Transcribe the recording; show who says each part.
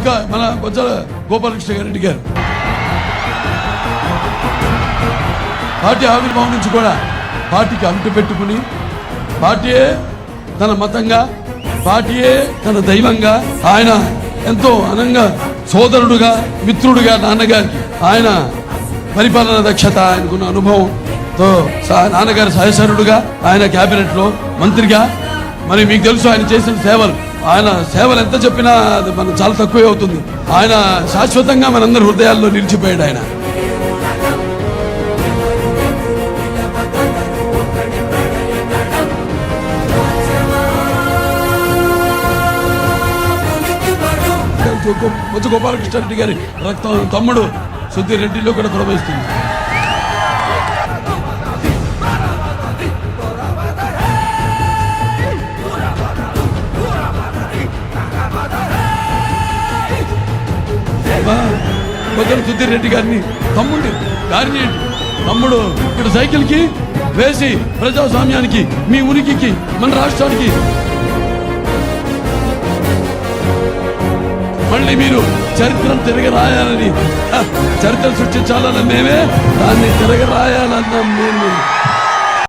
Speaker 1: ఇంకా మన బొజ్జల గోపాలకృష్ణ గారెడ్డి గారు. పార్టీ ఆవిర్భావం నుంచి కూడా పార్టీకి అంటు పెట్టుకుని పార్టీయే తన మతంగా పార్టీయే తన దైవంగా ఆయన ఎంతో అనంగా సోదరుడుగా మిత్రుడుగా నాన్నగారికి ఆయన పరిపాలన దక్షత ఆయనకున్న అనుభవంతో నాన్నగారి సహచరుడుగా ఆయన క్యాబినెట్లో మంత్రిగా. మరి మీకు తెలుసు ఆయన చేసిన సేవలు. ఆయన సేవలు ఎంత చెప్పినా అది మనకు చాలా తక్కువే అవుతుంది. ఆయన శాశ్వతంగా మనందరి హృదయాల్లో నిలిచిపోయాడు ఆయన. బొజ్జ గోపాలకృష్ణ రెడ్డి గారి రక్తం తమ్ముడు సుధీర్ రెడ్డిలో కూడా ప్రవహిస్తుంది బొజ్జల సుధీర్ రెడ్డి గారిని తమ్ముడిని దారిని తమ్ముడు ఇక్కడ సైకిల్కి వేసి ప్రజాస్వామ్యానికి మీ ఉనికికి మన రాష్ట్రానికి. మళ్ళీ మీరు చరిత్రను తిరగ రాయాలని చరిత్ర సృష్టించాలని మేమే దాన్ని తిరగ రాయాలన్నాం మేము.